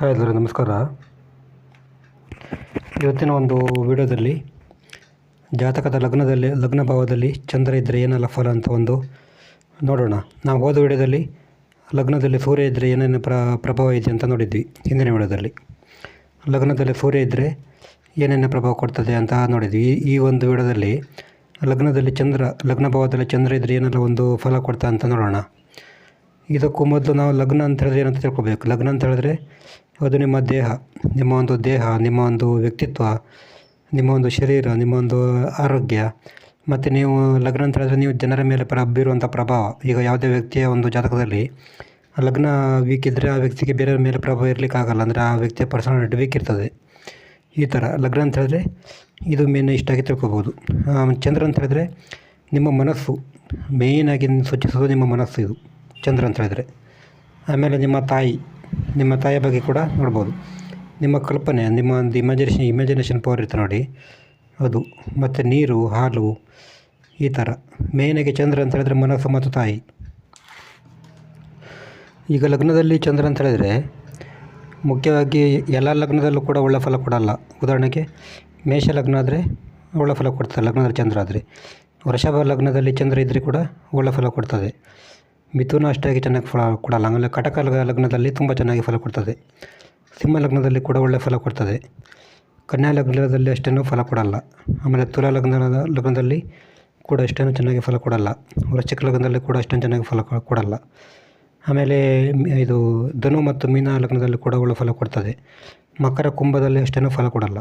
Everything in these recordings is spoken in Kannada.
ಹಾಯ್ ಎಲ್ಲರೂ, ನಮಸ್ಕಾರ. ಇವತ್ತಿನ ಒಂದು ವಿಡಿಯೋದಲ್ಲಿ ಜಾತಕದ ಲಗ್ನದಲ್ಲಿ, ಲಗ್ನ ಭಾವದಲ್ಲಿ ಚಂದ್ರ ಇದ್ದರೆ ಏನೆಲ್ಲ ಫಲ ಅಂತ ಒಂದು ನೋಡೋಣ. ನಾವು ಹೋದ ವಿಡಿಯೋದಲ್ಲಿ ಲಗ್ನದಲ್ಲಿ ಸೂರ್ಯ ಇದ್ದರೆ ಏನೇನು ಪ್ರ, ಪ್ರಭಾವ ಇದೆ ಅಂತ ನೋಡಿದ್ವಿ ಹಿಂದಿನ ವಿಡಿಯೋದಲ್ಲಿ. ಲಗ್ನದಲ್ಲಿ ಸೂರ್ಯ ಇದ್ದರೆ ಏನೇನು ಪ್ರಭಾವ ಕೊಡ್ತದೆ ಅಂತ ನೋಡಿದ್ವಿ. ಈ- ಈ ಒಂದು ವಿಡಿಯೋದಲ್ಲಿ ಲಗ್ನದಲ್ಲಿ ಚಂದ್ರ, ಲಗ್ನ ಭಾವದಲ್ಲಿ ಚಂದ್ರ ಇದ್ದರೆ ಏನೆಲ್ಲ ಒಂದು ಫಲ ಕೊಡ್ತಾ ಅಂತ ನೋಡೋಣ. ಇದಕ್ಕೂ ಮೊದಲು ನಾವು ಲಗ್ನ ಅಂತ ಹೇಳಿದ್ರೆ ಏನಂತ ತಿಳ್ಕೊಬೇಕು. ಲಗ್ನ ಅಂತ ಹೇಳಿದ್ರೆ ಅದು ನಿಮ್ಮ ದೇಹ, ನಿಮ್ಮ ಒಂದು ದೇಹ, ನಿಮ್ಮ ಒಂದು ವ್ಯಕ್ತಿತ್ವ, ನಿಮ್ಮ ಒಂದು ಶರೀರ, ನಿಮ್ಮ ಒಂದು ಆರೋಗ್ಯ, ಮತ್ತು ನೀವು ಲಗ್ನ ಅಂತ ಹೇಳಿದ್ರೆ ನೀವು ಜನರ ಮೇಲೆ ಪ್ರ ಬೀರುವಂಥ ಪ್ರಭಾವ. ಈಗ ಯಾವುದೇ ವ್ಯಕ್ತಿಯ ಒಂದು ಜಾತಕದಲ್ಲಿ ಲಗ್ನ ವೀಕ್ ಇದ್ದರೆ ಆ ವ್ಯಕ್ತಿಗೆ ಬೇರೆಯವ್ರ ಮೇಲೆ ಪ್ರಭಾವ ಇರಲಿಕ್ಕಾಗಲ್ಲ, ಅಂದರೆ ಆ ವ್ಯಕ್ತಿಯ ಪರ್ಸನಾಲಿಟಿ ವೀಕ್ ಇರ್ತದೆ. ಈ ಥರ ಲಗ್ನ ಅಂತ ಹೇಳಿದ್ರೆ ಇದು ಮೇನ್ ಇಷ್ಟಾಗಿ ತಿಳ್ಕೊಬೋದು. ಚಂದ್ರ ಅಂತ ಹೇಳಿದ್ರೆ ನಿಮ್ಮ ಮನಸ್ಸು ಮೇಯ್ನಾಗಿ ಸೂಚಿಸೋದು ನಿಮ್ಮ ಮನಸ್ಸು ಇದು ಚಂದ್ರ ಅಂತ ಹೇಳಿದ್ರೆ ಆಮೇಲೆ ನಿಮ್ಮ ತಾಯಿ. ನಿಮ್ಮ ತಾಯಿಯ ಬಗ್ಗೆ ಕೂಡ ನೋಡ್ಬೋದು. ನಿಮ್ಮ ಕಲ್ಪನೆ, ನಿಮ್ಮ ಒಂದು ಇಮ್ಯಾಜಿನೇಷನ್ ಇಮ್ಯಾಜಿನೇಷನ್ ಪವರ್ ಇರುತ್ತೆ ನೋಡಿ. ಅದು ಮತ್ತು ನೀರು, ಹಾಲು, ಈ ಥರ. ಮೇಯ್ನಾಗಿ ಚಂದ್ರ ಅಂತ ಹೇಳಿದ್ರೆ ಮನಸ್ಸು ಮತ್ತು ತಾಯಿ. ಈಗ ಲಗ್ನದಲ್ಲಿ ಚಂದ್ರ ಅಂತ ಹೇಳಿದರೆ ಮುಖ್ಯವಾಗಿ ಎಲ್ಲ ಲಗ್ನದಲ್ಲೂ ಕೂಡ ಒಳ್ಳೆ ಫಲ ಕೊಡಲ್ಲ. ಉದಾಹರಣೆಗೆ ಮೇಷ ಲಗ್ನ ಆದರೆ ಒಳ್ಳೆ ಫಲ ಕೊಡ್ತದೆ, ಲಗ್ನದಲ್ಲಿ ಚಂದ್ರ ಆದರೆ. ವೃಷಭ ಲಗ್ನದಲ್ಲಿ ಚಂದ್ರ ಇದ್ದರೆ ಕೂಡ ಒಳ್ಳೆ ಫಲ ಕೊಡ್ತದೆ. ಮಿಥುನ ಅಷ್ಟಾಗಿ ಚೆನ್ನಾಗಿ ಫಲ ಕೊಡಲ್ಲ ಆಮೇಲೆ ಕಟಕ ಲಗ್ನದಲ್ಲಿ ತುಂಬ ಚೆನ್ನಾಗಿ ಫಲ ಕೊಡ್ತದೆ. ಸಿಂಹ ಲಗ್ನದಲ್ಲಿ ಕೂಡ ಒಳ್ಳೆಯ ಫಲ ಕೊಡ್ತದೆ. ಕನ್ಯಾ ಲಗ್ನದಲ್ಲಿ ಅಷ್ಟೇನೂ ಫಲ ಕೊಡಲ್ಲ. ಆಮೇಲೆ ತುಲಾ ಲಗ್ನದ ಲಗ್ನದಲ್ಲಿ ಕೂಡ ಅಷ್ಟೇನೂ ಚೆನ್ನಾಗಿ ಫಲ ಕೊಡಲ್ಲ. ವೃಶ್ಚಿಕ ಲಗ್ನದಲ್ಲಿ ಕೂಡ ಅಷ್ಟೇನು ಚೆನ್ನಾಗಿ ಫಲ ಕೊಡಲ್ಲ. ಆಮೇಲೆ ಇದು ಧನು ಮತ್ತು ಮೀನ ಲಗ್ನದಲ್ಲಿ ಕೂಡ ಒಳ್ಳೆ ಫಲ ಕೊಡ್ತದೆ. ಮಕರ ಕುಂಭದಲ್ಲಿ ಅಷ್ಟೇನೂ ಫಲ ಕೊಡಲ್ಲ.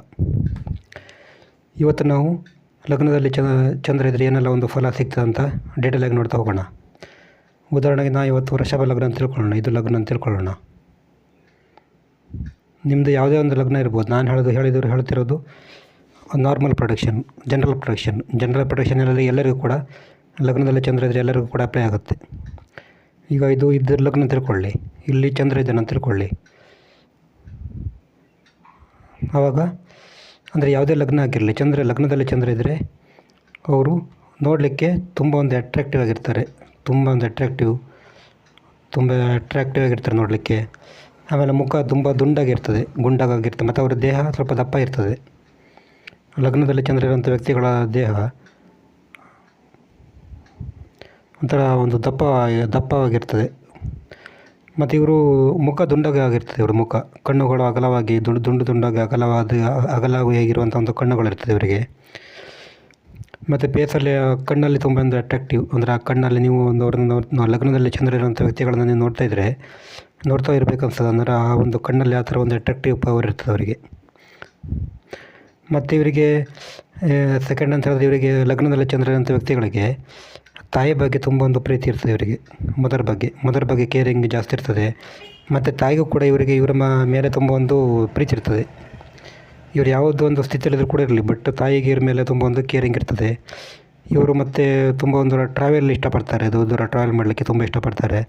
ಇವತ್ತು ನಾವು ಲಗ್ನದಲ್ಲಿ ಚಂದ್ರ ಚಂದ್ರ ಇದ್ದರೆ ಏನೆಲ್ಲ ಒಂದು ಫಲ ಸಿಗ್ತದೆ ಅಂತ ಡೀಟೇಲಾಗಿ ನೋಡ್ತಾ ಹೋಗೋಣ. ಉದಾಹರಣೆಗೆ ನಾವು ಇವತ್ತು ವೃಷಭ ಲಗ್ನ ಅಂತ ತಿಳ್ಕೊಳ್ಳೋಣ, ಇದು ಲಗ್ನ ಅಂತ ತಿಳ್ಕೊಳ್ಳೋಣ. ನಿಮ್ಮದು ಯಾವುದೇ ಒಂದು ಲಗ್ನ ಇರ್ಬೋದು, ನಾನು ಹೇಳೋದು ಹೇಳಿದ್ರು ಹೇಳ್ತಿರೋದು normal production general production general ಪ್ರೊಡಕ್ಷನಲ್ಲಿ ಎಲ್ಲರಿಗೂ ಕೂಡ ಲಗ್ನದಲ್ಲಿ ಚಂದ್ರ ಇದ್ದರೆ ಎಲ್ಲರಿಗೂ ಕೂಡ ಅಪ್ಲೈ ಆಗುತ್ತೆ. ಈಗ ಇದು ಇದ್ರ ಲಗ್ನ ತಿಳ್ಕೊಳ್ಳಿ, ಇಲ್ಲಿ ಚಂದ್ರ ಇದ್ದಾನೆ ಅಂತ ತಿಳ್ಕೊಳ್ಳಿ. ಆವಾಗ ಅಂದರೆ ಯಾವುದೇ ಲಗ್ನ ಆಗಿರಲಿ, ಚಂದ್ರ ಲಗ್ನದಲ್ಲಿ ಚಂದ್ರ ಇದ್ದರೆ ಅವರು ನೋಡಲಿಕ್ಕೆ ತುಂಬ ಒಂದು ಅಟ್ರ್ಯಾಕ್ಟಿವ್ ಆಗಿರ್ತಾರೆ. ತುಂಬ ಒಂದು ಅಟ್ರಾಕ್ಟಿವ್ ತುಂಬ ಅಟ್ರಾಕ್ಟಿವ್ ಆಗಿರ್ತಾರೆ ನೋಡಲಿಕ್ಕೆ. ಆಮೇಲೆ ಮುಖ ತುಂಬ ದುಂಡಾಗಿರ್ತದೆ ಗುಂಡಾಗಿರ್ತದೆ ಮತ್ತು ಅವರ ದೇಹ ಸ್ವಲ್ಪ ದಪ್ಪ ಇರ್ತದೆ. ಲಗ್ನದಲ್ಲಿ ಚಂದ್ರ ಇರುವಂಥ ವ್ಯಕ್ತಿಗಳ ದೇಹ ಒಂಥರ ಒಂದು ದಪ್ಪ, ದಪ್ಪವಾಗಿರ್ತದೆ. ಮತ್ತು ಇವರು ಮುಖ ದುಂಡಾಗಿ ಆಗಿರ್ತದೆ ಇವರು ಮುಖ. ಕಣ್ಣುಗಳು ಅಗಲವಾಗಿ ದುಂಡು ದುಂಡು, ದುಂಡಾಗಿ ಅಗಲವಾದ ಅಗಲವಾಗಿರುವಂಥ ಒಂದು ಕಣ್ಣುಗಳಿರ್ತದೆ ಇವರಿಗೆ. ಮತ್ತು ಪೇಸಲ್ಲಿ ಕಣ್ಣಲ್ಲಿ ತುಂಬ ಒಂದು ಅಟ್ರಾಕ್ಟಿವ್ ಅಂದರೆ ಆ ಕಣ್ಣಲ್ಲಿ ನೀವು ಒಂದು ಅವ್ರನ್ನ ಲಗ್ನದಲ್ಲಿ ಚಂದ್ರ ಇರುವಂಥ ವ್ಯಕ್ತಿಗಳನ್ನು ನೀವು ನೋಡ್ತಾ ಇದ್ದರೆ ನೋಡ್ತಾ ಇರಬೇಕು ಅಂದರೆ ಆ ಒಂದು ಕಣ್ಣಲ್ಲಿ ಆ ಥರ ಒಂದು ಅಟ್ರಾಕ್ಟಿವ್ ಪವರ್ ಇರ್ತದೆ ಅವರಿಗೆ. ಮತ್ತು ಇವರಿಗೆ ಸೆಕೆಂಡ್ ಅಂತ ಹೇಳಿದ್ರೆ ಇವರಿಗೆ ಲಗ್ನದಲ್ಲಿ ಚಂದ್ರ ಇರುವಂಥ ವ್ಯಕ್ತಿಗಳಿಗೆ ತಾಯಿ ಬಗ್ಗೆ ತುಂಬ ಒಂದು ಪ್ರೀತಿ ಇರ್ತದೆ ಇವರಿಗೆ. ಮದರ್ ಬಗ್ಗೆ. ಮದರ್ ಬಗ್ಗೆ ಕೇರಿಂಗ್ ಜಾಸ್ತಿ ಇರ್ತದೆ. ಮತ್ತು ತಾಯಿಗೂ ಕೂಡ ಇವರಿಗೆ ಇವರ ಮೇಲೆ ತುಂಬ ಒಂದು ಪ್ರೀತಿ ಇರ್ತದೆ. ಇವರು ಯಾವುದೋ ಒಂದು ಸ್ಥಿತಿಯಲ್ಲಿದ್ದರೂ ಕೂಡ ಇರಲಿ ಬಟ್ ತಾಯಿಗೆ ಇವ್ರ ಮೇಲೆ ತುಂಬ ಒಂದು ಕೇರಿಂಗ್ ಇರ್ತದೆ. ಇವರು ಮತ್ತು ತುಂಬ ಒಂದು ಟ್ರಾವೆಲ್ ಇಷ್ಟಪಡ್ತಾರೆ, ದೂರ ದೂರ ಟ್ರಾವೆಲ್ ಮಾಡಲಿಕ್ಕೆ ತುಂಬ ಇಷ್ಟಪಡ್ತಾರೆ.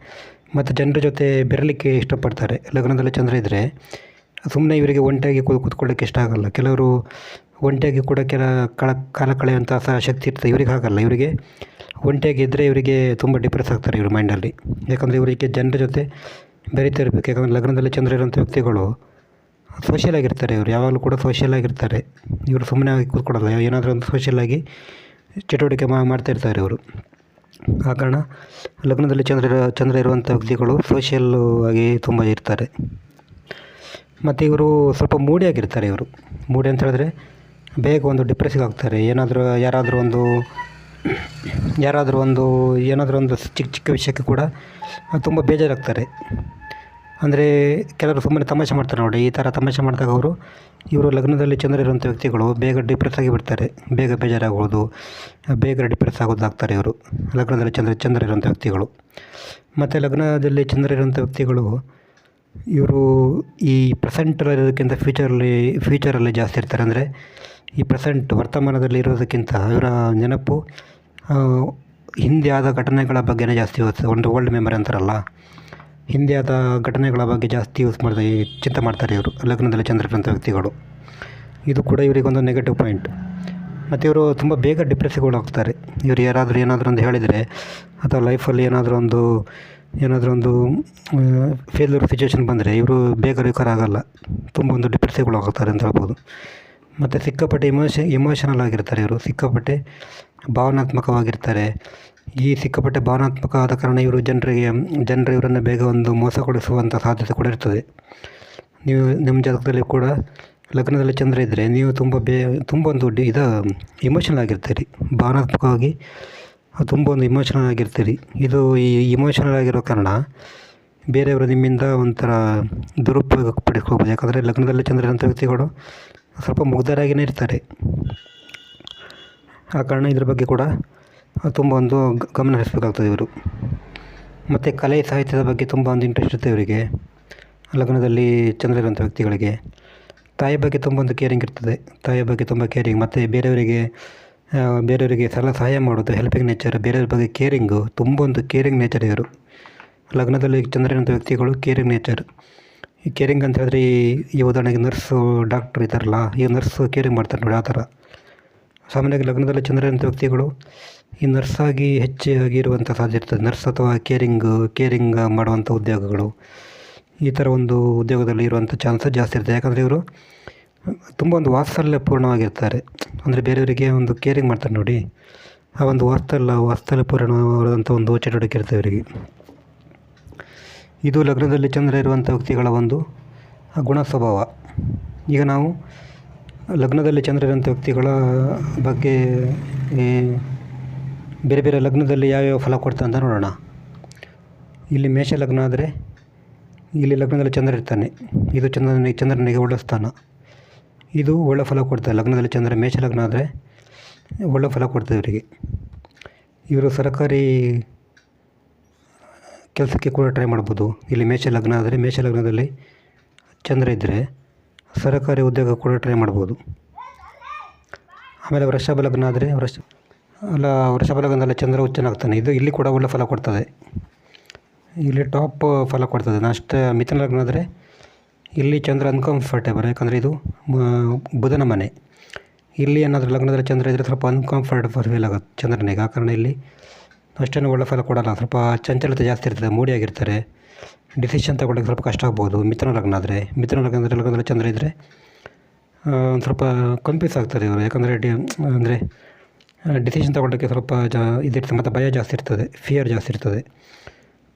ಮತ್ತು ಜನರ ಜೊತೆ ಬೆರಲಿಕ್ಕೆ ಇಷ್ಟಪಡ್ತಾರೆ. ಲಗ್ನದಲ್ಲಿ ಚಂದ್ರ ಇದ್ದರೆ ಸುಮ್ಮನೆ ಇವರಿಗೆ ಒಂಟಿಯಾಗಿ ಕೂ ಕೂತ್ಕೊಳ್ಳಿಕ್ಕೆ ಇಷ್ಟ ಆಗಲ್ಲ. ಕೆಲವರು ಒಂಟಿಯಾಗಿ ಕೂಡ ಕೆಲ ಕಳ, ಕಾಲ ಕಳೆಯುವಂಥ ಸಹ ಶಕ್ತಿ ಇರ್ತದೆ. ಇವರಿಗೆ ಹಾಗಲ್ಲ. ಇವರಿಗೆ ಒಂಟಿಯಾಗಿ ಇದ್ದರೆ ಇವರಿಗೆ ತುಂಬ ಡಿಪ್ರೆಸ್ ಆಗ್ತಾರೆ ಇವ್ರ ಮೈಂಡಲ್ಲಿ ಯಾಕಂದರೆ ಇವರಿಗೆ ಜನರ ಜೊತೆ ಬೆರೀತಾ ಇರಬೇಕು. ಯಾಕಂದರೆ ಲಗ್ನದಲ್ಲಿ ಚಂದ್ರ ಇರುವಂಥ ವ್ಯಕ್ತಿಗಳು ಸೋಷಿಯಲ್ ಆಗಿರ್ತಾರೆ ಇವರು, ಯಾವಾಗಲೂ ಕೂಡ ಸೋಷಿಯಲ್ ಆಗಿರ್ತಾರೆ. ಇವರು ಸುಮ್ಮನೆ ಆಗಿ ಕೂತ್ಕೊಡಲ್ಲ ಏನಾದರೂ ಒಂದು ಸೋಷಿಯಲ್ ಆಗಿ ಚಟುವಟಿಕೆ ಮಾ, ಮಾಡ್ತಾ ಇರ್ತಾರೆ ಇವರು. ಆ ಕಾರಣ ಲಗ್ನದಲ್ಲಿ ಚಂದ್ರ ಚಂದ್ರ ಇರುವಂಥ ವ್ಯಕ್ತಿಗಳು ಸೋಷಿಯಲ್ ಆಗಿ ತುಂಬ ಇರ್ತಾರೆ. ಮತ್ತು ಇವರು ಸ್ವಲ್ಪ ಮೂಡಿ ಆಗಿರ್ತಾರೆ ಇವರು. ಮೂಡಿ ಅಂತ ಹೇಳಿದ್ರೆ ಬೇಗ ಒಂದು ಡಿಪ್ರೆಸ್ಸಿಗೆ ಆಗ್ತಾರೆ. ಏನಾದರೂ, ಯಾರಾದರೂ ಒಂದು ಯಾರಾದರೂ ಒಂದು, ಏನಾದರೂ ಒಂದು ಚಿಕ್ಕ ಚಿಕ್ಕ ವಿಷಯಕ್ಕೆ ಕೂಡ ತುಂಬ ಬೇಜಾರಾಗ್ತಾರೆ. ಅಂದರೆ ಕೆಲವರು ಸುಮ್ಮನೆ ತಮಾಷೆ ಮಾಡ್ತಾರೆ ನೋಡಿ, ಈ ಥರ ತಮಾಷೆ ಮಾಡಿದಾಗ ಅವರು, ಇವರು ಲಗ್ನದಲ್ಲಿ ಚಂದ್ರ ಇರುವಂಥ ವ್ಯಕ್ತಿಗಳು ಬೇಗ ಡಿಪ್ರೆಸ್ ಆಗಿಬಿಡ್ತಾರೆ ಬೇಗ ಬೇಜಾರಾಗ್ಬೋದು ಬೇಗ ಡಿಪ್ರೆಸ್ ಆಗೋದಾಗ್ತಾರೆ ಇವರು. ಲಗ್ನದಲ್ಲಿ ಚಂದ್ರ ಚಂದ್ರ ಇರುವಂಥ ವ್ಯಕ್ತಿಗಳು. ಮತ್ತು ಲಗ್ನದಲ್ಲಿ ಚಂದ್ರ ಇರುವಂಥ ವ್ಯಕ್ತಿಗಳು, ಇವರು ಈ ಪ್ರೆಸೆಂಟಲ್ಲಿರೋದಕ್ಕಿಂತ ಫ್ಯೂಚರಲ್ಲಿ ಫ್ಯೂಚರಲ್ಲಿ ಜಾಸ್ತಿ ಇರ್ತಾರೆ. ಅಂದರೆ ಈ ಪ್ರೆಸೆಂಟ್ ವರ್ತಮಾನದಲ್ಲಿ ಇರೋದಕ್ಕಿಂತ ಇವರ ನೆನಪು ಹಿಂದೆ ಆದ ಘಟನೆಗಳ ಬಗ್ಗೆನೇ ಜಾಸ್ತಿ ಒಂದು ಓಲ್ಡ್ ಮೆಮರಿ ಅಂತಾರಲ್ಲ. ಹಿಂದೆ ಆದ ಘಟನೆಗಳ ಬಗ್ಗೆ ಜಾಸ್ತಿ ಯೂಸ್ ಮಾಡ್ತಾರೆ ಚಿಂತೆ ಮಾಡ್ತಾರೆ ಇವರು. ಲಗ್ನದಲ್ಲಿ ಚಂದ್ರಪ್ರಂಥ ವ್ಯಕ್ತಿಗಳು. ಇದು ಕೂಡ ಇವರಿಗೊಂದು ನೆಗೆಟಿವ್ ಪಾಯಿಂಟ್ ಮತ್ತು ಇವರು ತುಂಬ ಬೇಗ ಡಿಪ್ರೆಸ್ಸಿಗೆ ಆಗ್ತಾರೆ. ಇವರು ಯಾರಾದರೂ ಏನಾದರೂ ಒಂದು ಹೇಳಿದರೆ ಅಥವಾ ಲೈಫಲ್ಲಿ ಏನಾದರೂ ಒಂದು ಏನಾದರೂ ಒಂದು ಫೇಲ್ಯೂರ್ ಸಿಚುವೇಶನ್ ಬಂದರೆ ಇವರು ಬೇಗ ರಿಕವರ್ ಆಗೋಲ್ಲ. ತುಂಬ ಒಂದು ಡಿಪ್ರೆಸ್ಸಿಗೆ ಒಳಗಾಗ್ತಾರೆ ಅಂತ ಹೇಳ್ಬೋದು. ಮತ್ತು ಸಿಕ್ಕಾಪಟ್ಟೆ ಇಮೋಷ ಇಮೋಷನಲ್ ಆಗಿರ್ತಾರೆ ಇವರು. ಸಿಕ್ಕಾಪಟ್ಟೆ ಭಾವನಾತ್ಮಕವಾಗಿರ್ತಾರೆ. ಈ ಸಿಕ್ಕಾಪಟ್ಟೆ ಭಾವನಾತ್ಮಕ ಆದ ಕಾರಣ ಇವರು ಜನರಿಗೆ, ಜನರು ಇವರನ್ನು ಬೇಗ ಒಂದು ಮೋಸಗೊಳಿಸುವಂಥ ಸಾಧ್ಯತೆ ಕೂಡ ಇರ್ತದೆ. ನೀವು ನಿಮ್ಮ ಜಾತಕದಲ್ಲಿ ಕೂಡ ಲಗ್ನದಲ್ಲಿ ಚಂದ್ರ ಇದ್ದರೆ ನೀವು ತುಂಬ ಬೇ ತುಂಬ ಒಂದು ಇದು ಇಮೋಷನಲ್ ಆಗಿರ್ತೀರಿ. ಭಾವನಾತ್ಮಕವಾಗಿ ತುಂಬ ಒಂದು ಇಮೋಷನಲ್ ಆಗಿರ್ತೀರಿ. ಇದು ಈ ಇಮೋಷನಲ್ ಆಗಿರೋ ಕಾರಣ ಬೇರೆಯವರು ನಿಮ್ಮಿಂದ ಒಂಥರ ದುರುಪಯೋಗ ಪಡಿಸ್ಕೋಬೋದು ಯಾಕಂದರೆ ಲಗ್ನದಲ್ಲಿ ಚಂದ್ರ ಇರೋಂಥ ವ್ಯಕ್ತಿಗಳು ಸ್ವಲ್ಪ ಮುಗ್ಧರಾಗಿಯೇ ಇರ್ತಾರೆ. ಆ ಕಾರಣ ಇದ್ರ ಬಗ್ಗೆ ಕೂಡ ತುಂಬ ಒಂದು ಗಮನ ಹರಿಸಬೇಕಾಗ್ತದೆ ಇವರು. ಮತ್ತು ಕಲೆ ಸಾಹಿತ್ಯದ ಬಗ್ಗೆ ತುಂಬ ಒಂದು ಇಂಟ್ರೆಸ್ಟ್ ಇರುತ್ತೆ ಇವರಿಗೆ. ಲಗ್ನದಲ್ಲಿ ಚಂದ್ರ ಇರುವಂಥ ವ್ಯಕ್ತಿಗಳಿಗೆ. ತಾಯಿ ಬಗ್ಗೆ ತುಂಬ ಒಂದು ಕೇರಿಂಗ್ ಇರ್ತದೆ. ತಾಯಿಯ ಬಗ್ಗೆ ತುಂಬ ಕೇರಿಂಗ್ ಮತ್ತು ಬೇರೆಯವರಿಗೆ ಬೇರೆಯವರಿಗೆ ಸಲ ಸಹಾಯ ಮಾಡೋದು ಹೆಲ್ಪಿಂಗ್ ನೇಚರ್ ಬೇರೆಯವ್ರ ಬಗ್ಗೆ ಕೇರಿಂಗು ತುಂಬ ಒಂದು ಕೇರಿಂಗ್ ನೇಚರ್ ಇವರು. ಲಗ್ನದಲ್ಲಿ ಚಂದ್ರ ಇರುವಂಥ ವ್ಯಕ್ತಿಗಳು ಕೇರಿಂಗ್ ನೇಚರ್ ಈ ಕೇರಿಂಗ್ ಅಂತ ಹೇಳಿದ್ರೆ ಈ ಉದಾಹರಣೆಗೆ ನರ್ಸು ಡಾಕ್ಟ್ರ್ ಇದ್ದಾರಲ್ಲ, ಈ ನರ್ಸು ಕೇರಿಂಗ್ ಮಾಡ್ತಾರೆ ನೋಡಿ ಆ ಥರ. ಸಾಮಾನ್ಯವಾಗಿ ಲಗ್ನದಲ್ಲಿ ಚಂದ್ರ ಇರುವಂಥ ವ್ಯಕ್ತಿಗಳು ಈ ನರ್ಸಾಗಿ ಹೆಚ್ಚಾಗಿ ಇರುವಂಥ ಸಾಧ್ಯ ಇರ್ತದೆ. ನರ್ಸ್ ಅಥವಾ ಕೇರಿಂಗ್ ಕೇರಿಂಗ್ ಮಾಡುವಂಥ ಉದ್ಯೋಗಗಳು ಈ ಥರ ಒಂದು ಉದ್ಯೋಗದಲ್ಲಿ ಇರುವಂಥ ಚಾನ್ಸಸ್ ಜಾಸ್ತಿ ಇರ್ತದೆ. ಯಾಕಂದರೆ ಇವರು ತುಂಬ ಒಂದು ವಾತ್ಸಲ್ಯಪೂರ್ಣವಾಗಿರ್ತಾರೆ. ಅಂದರೆ ಬೇರೆಯವರಿಗೆ ಒಂದು ಕೇರಿಂಗ್ ಮಾಡ್ತಾರೆ ನೋಡಿ. ಆ ಒಂದು ವಾತ್ಸಲ್ಯ ಪೂರ್ಣವಾದಂಥ ಒಂದು ಚಟುವಟಿಕೆ ಇರ್ತದೆ ಇವರಿಗೆ. ಇದು ಲಗ್ನದಲ್ಲಿ ಚಂದ್ರ ಇರುವಂಥ ವ್ಯಕ್ತಿಗಳ ಒಂದು ಗುಣ ಸ್ವಭಾವ. ಈಗ ನಾವು ಲಗ್ನದಲ್ಲಿ ಚಂದ್ರ ಇರುವಂಥ ವ್ಯಕ್ತಿಗಳ ಬಗ್ಗೆ ಬೇರೆ ಬೇರೆ ಲಗ್ನದಲ್ಲಿ ಯಾವ್ಯಾವ ಫಲ ಕೊಡ್ತಾರೆ ಅಂತ ನೋಡೋಣ. ಇಲ್ಲಿ ಮೇಷ ಲಗ್ನ ಆದರೆ ಇಲ್ಲಿ ಲಗ್ನದಲ್ಲಿ ಚಂದ್ರ ಇರ್ತಾನೆ. ಇದು ಚಂದ್ರನಿಗೆ ಚಂದ್ರನಿಗೆ ಒಳ್ಳೆ ಸ್ಥಾನ. ಇದು ಒಳ್ಳೆ ಫಲ ಕೊಡ್ತಾರೆ ಲಗ್ನದಲ್ಲಿ ಚಂದ್ರ ಮೇಷ ಲಗ್ನ ಆದರೆ ಒಳ್ಳೆ ಫಲ ಕೊಡ್ತದೆ ಇವರಿಗೆ. ಇವರು ಸರ್ಕಾರಿ ಕೆಲಸಕ್ಕೆ ಕೂಡ ಟ್ರೈ ಮಾಡ್ಬೋದು. ಇಲ್ಲಿ ಮೇಷ ಲಗ್ನ ಆದರೆ ಮೇಷ ಲಗ್ನದಲ್ಲಿ ಚಂದ್ರ ಇದ್ದರೆ ಸರ್ಕಾರಿ ಉದ್ಯೋಗ ಕೂಡ ಟ್ರೈ ಮಾಡ್ಬೋದು. ಆಮೇಲೆ ವೃಷಭ ಲಗ್ನ ಆದರೆ ವೃಷ ಅಲ್ಲ, ವೃಷಭ ಲಗ್ನದಲ್ಲಿ ಚಂದ್ರ ಉಚ್ಚನಾಗ್ತಾನೆ ಇದು ಇಲ್ಲಿ ಕೂಡ ಒಳ್ಳೆ ಫಲ ಕೊಡ್ತದೆ. ಇಲ್ಲಿ ಟಾಪ್ ಫಲ ಕೊಡ್ತದೆ. ನಷ್ಟ ಮಿಥುನ ಲಗ್ನ ಆದರೆ ಇಲ್ಲಿ ಚಂದ್ರ ಅನ್ಕಂಫರ್ಟೇಬಲ್ ಯಾಕಂದರೆ ಇದು ಬುಧನ ಮನೆ. ಇಲ್ಲಿ ಏನಾದರೂ ಲಗ್ನದಲ್ಲಿ ಚಂದ್ರ ಇದ್ದರೆ ಸ್ವಲ್ಪ ಅನ್ಕಂಫರ್ಟೇಬಲ್ ಫೀಲ್ ಆಗುತ್ತೆ ಚಂದ್ರನಿಗೆ. ಆ ಕಾರಣ ಇಲ್ಲಿ ಅಷ್ಟೇನು ಒಳ್ಳೆ ಫಲ ಕೊಡೋಲ್ಲ. ಸ್ವಲ್ಪ ಚಂಚಲತೆ ಜಾಸ್ತಿ ಇರ್ತದೆ ಮೂಡಿಯಾಗಿರ್ತಾರೆ ಡಿಸಿಷನ್ ತಗೊಳ್ಳೋಕೆ ಸ್ವಲ್ಪ ಕಷ್ಟ ಆಗ್ಬೋದು. ಮಿಥುನ ಲಗ್ನ ಆದರೆ. ಮಿಥುನ ಲಗ್ನ ಅಂದರೆ ಲಗ್ನದಲ್ಲಿ ಚಂದ್ರ ಇದ್ದರೆ ಒಂದು ಸ್ವಲ್ಪ ಕನ್ಫ್ಯೂಸ್ ಆಗ್ತಾರೆ ಇವರು. ಯಾಕಂದರೆ ಡಿ, ಅಂದರೆ ಡಿಸಿಷನ್ ತಗೊಳ್ಳೋಕ್ಕೆ ಸ್ವಲ್ಪ ಜಾ, ಇದಿರ್ತದೆ. ಮತ್ತು ಭಯ ಜಾಸ್ತಿ ಇರ್ತದೆ. ಫಿಯರ್ ಜಾಸ್ತಿ ಇರ್ತದೆ.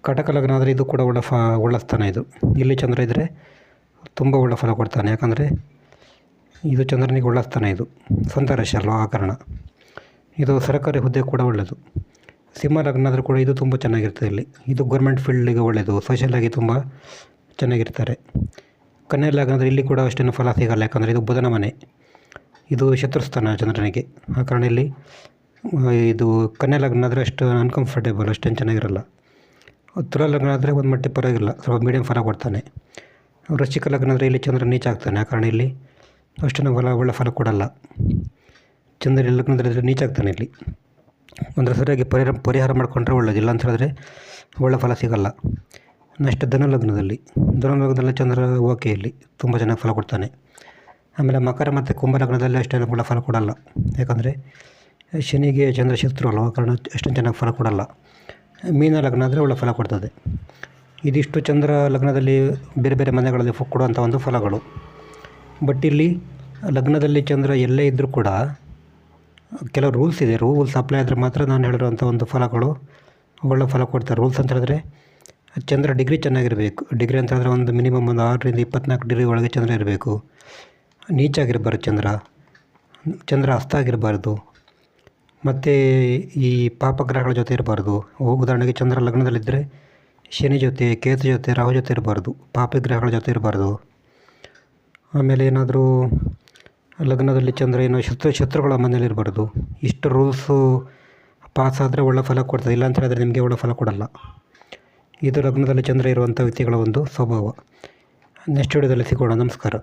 ಕಟಕ ಲಗ್ನ ಆದರೆ ಇದು ಕೂಡ ಒಳ್ಳೆ ಫ, ಒಳ್ಳೆ ಸ್ಥಾನ ಇದು. ಇಲ್ಲಿ ಚಂದ್ರ ಇದ್ದರೆ ತುಂಬ ಒಳ್ಳೆ ಫಲ ಕೊಡ್ತಾನೆ. ಯಾಕಂದರೆ ಇದು ಚಂದ್ರನಿಗೆ ಒಳ್ಳೆ ಸ್ಥಾನ ಇದು. ಸ್ವಂತ ರಾಶಿ ಅಲ್ವಾ ಆ ಕಾರಣ. ಇದು ಸರ್ಕಾರಿ ಹುದ್ದೆ ಕೂಡ ಒಳ್ಳೆಯದು ಸಿಂಹ ಲಗ್ನ ಆದರೂ ಕೂಡ ಇದು ತುಂಬ ಚೆನ್ನಾಗಿರ್ತದೆ ಇಲ್ಲಿ. ಇದು ಗೌರ್ಮೆಂಟ್ ಫೀಲ್ಡಿಗೆ ಒಳ್ಳೆಯದು ಸೋಷಿಯಲಾಗಿ ತುಂಬ ಚೆನ್ನಾಗಿರ್ತಾರೆ. ಕನ್ಯಾ ಲಗ್ನ ಇಲ್ಲಿ ಕೂಡ ಅಷ್ಟೇನು ಫಲ ಸಿಗಲ್ಲ. ಯಾಕಂದರೆ ಇದು ಬುಧನ ಮನೆ. ಇದು ಶತ್ರುಸ್ಥಾನ ಚಂದ್ರನಿಗೆ ಆ ಕಾರಣ ಇಲ್ಲಿ ಇದು ಕನ್ಯಾ ಲಗ್ನ ಆದರೆ ಅಷ್ಟು ಅನ್ಕಂಫರ್ಟೇಬಲ್ ಅಷ್ಟೇನು ಚೆನ್ನಾಗಿರಲ್ಲ. ತುಲಾ ಲಗ್ನ ಆದರೆ ಒಂದು ಮಟ್ಟಿ ಪರವಾಗಿಲ್ಲ. ಸ್ವಲ್ಪ ಮೀಡಿಯಂ ಫಲ ಕೊಡ್ತಾನೆ. ವೃಶ್ಚಿಕ ಲಗ್ನ ಆದರೆ ಇಲ್ಲಿ ಚಂದ್ರ ನೀಚಾಗ್ತಾನೆ ಆ ಕಾರಣ ಇಲ್ಲಿ ಅಷ್ಟೇನು ಫಲ ಒಳ್ಳೆ ಫಲ ಕೊಡಲ್ಲ. ಚಂದ್ರ ಲಗ್ನದಲ್ಲಿ ನೀಚಾಗ್ತಾನೆ ಇಲ್ಲಿ. ಅಂದರೆ ಸರಿಯಾಗಿ ಪರಿಹಾರ ಪರಿಹಾರ ಮಾಡಿಕೊಂಡ್ರೆ ಒಳ್ಳೇದು. ಇಲ್ಲ ಅಂತ ಹೇಳಿದ್ರೆ ಒಳ್ಳೆ ಫಲ ಸಿಗಲ್ಲ. ನೆಕ್ಸ್ಟ್ ಧನಲಗ್ನದಲ್ಲಿ. ಲಗ್ನದಲ್ಲಿ ಧನು ಲಗ್ನದಲ್ಲಿ ಚಂದ್ರ ಓಕೆ ಇಲ್ಲಿ. ತುಂಬ ಚೆನ್ನಾಗಿ ಫಲ ಕೊಡ್ತಾನೆ. ಆಮೇಲೆ ಮಕರ ಮತ್ತು ಕುಂಭ ಲಗ್ನದಲ್ಲಿ ಅಷ್ಟೇನು ಒಳ್ಳೆ ಫಲ ಕೊಡಲ್ಲ. ಯಾಕಂದರೆ ಶನಿಗೆ ಚಂದ್ರ ಶತ್ರು ಅಲ್ವ? ಕಾರಣ ಅಷ್ಟೊಂದು ಚೆನ್ನಾಗಿ ಫಲ ಕೊಡಲ್ಲ. ಮೀನ ಲಗ್ನ ಆದರೆ ಒಳ್ಳೆ ಫಲ ಕೊಡ್ತದೆ. ಇದಿಷ್ಟು ಚಂದ್ರ ಲಗ್ನದಲ್ಲಿ ಬೇರೆ ಬೇರೆ ಮನೆಗಳಲ್ಲಿ ಕೊಡುವಂಥ ಒಂದು ಫಲಗಳು. ಬಟ್ ಇಲ್ಲಿ ಲಗ್ನದಲ್ಲಿ ಚಂದ್ರ ಎಲ್ಲೇ ಇದ್ದರೂ ಕೂಡ ಕೆಲವು ರೂಲ್ಸ್ ಇದೆ. ರೂಲ್ಸ್ ಅಪ್ಲೈ ಆದರೆ ಮಾತ್ರ ನಾನು ಹೇಳಿರುವಂಥ ಒಂದು ಫಲಗಳು, ಒಳ್ಳೆ ಫಲ ಕೊಡ್ತಾರೆ. ರೂಲ್ಸ್ ಅಂತ ಹೇಳಿದ್ರೆ, ಚಂದ್ರ ಡಿಗ್ರಿ ಚೆನ್ನಾಗಿರಬೇಕು. ಡಿಗ್ರಿ ಅಂತ ಹೇಳಿದ್ರೆ ಒಂದು ಮಿನಿಮಮ್ ಒಂದು ಆರರಿಂದ ಇಪ್ಪತ್ನಾಲ್ಕು ಡಿಗ್ರಿ ಒಳಗೆ ಚಂದ್ರ ಇರಬೇಕು. ನೀಚಾಗಿರಬಾರ್ದು ಚಂದ್ರ. ಚಂದ್ರ ಅಸ್ತ ಆಗಿರಬಾರ್ದು. ಮತ್ತು ಈ ಪಾಪಗ್ರಹಗಳ ಜೊತೆ ಇರಬಾರ್ದು. ಉದಾಹರಣೆಗೆ ಚಂದ್ರ ಲಗ್ನದಲ್ಲಿದ್ದರೆ ಶನಿ ಜೊತೆ, ಕೇತು ಜೊತೆ, ರಾಹು ಜೊತೆ ಇರಬಾರ್ದು. ಪಾಪಗ್ರಹಗಳ ಜೊತೆ ಇರಬಾರ್ದು. ಆಮೇಲೆ ಏನಾದರೂ ಲಗ್ನದಲ್ಲಿ ಚಂದ್ರ ಏನೋ ಶತ್ರು ಶತ್ರುಗಳ ಮನೇಲಿ ಇರಬಾರ್ದು ಇಷ್ಟು ರೂಲ್ಸು ಪಾಸ್ ಆದರೆ ಒಳ್ಳೆ ಫಲ ಕೊಡ್ತದೆ ಇಲ್ಲ ಅಂತ ಹೇಳಿದ್ರೆ ನಿಮಗೆ ಒಳ್ಳೆ ಫಲ ಕೊಡಲ್ಲ. ಇದು ಲಗ್ನದಲ್ಲಿ ಚಂದ್ರ ಇರುವಂಥ ವ್ಯಕ್ತಿಗಳ ಒಂದು ಸ್ವಭಾವ. ನೆಕ್ಸ್ಟ್ ವಿಡಿಯೋದಲ್ಲಿ ಸಿಗೋಣ. ನಮಸ್ಕಾರ.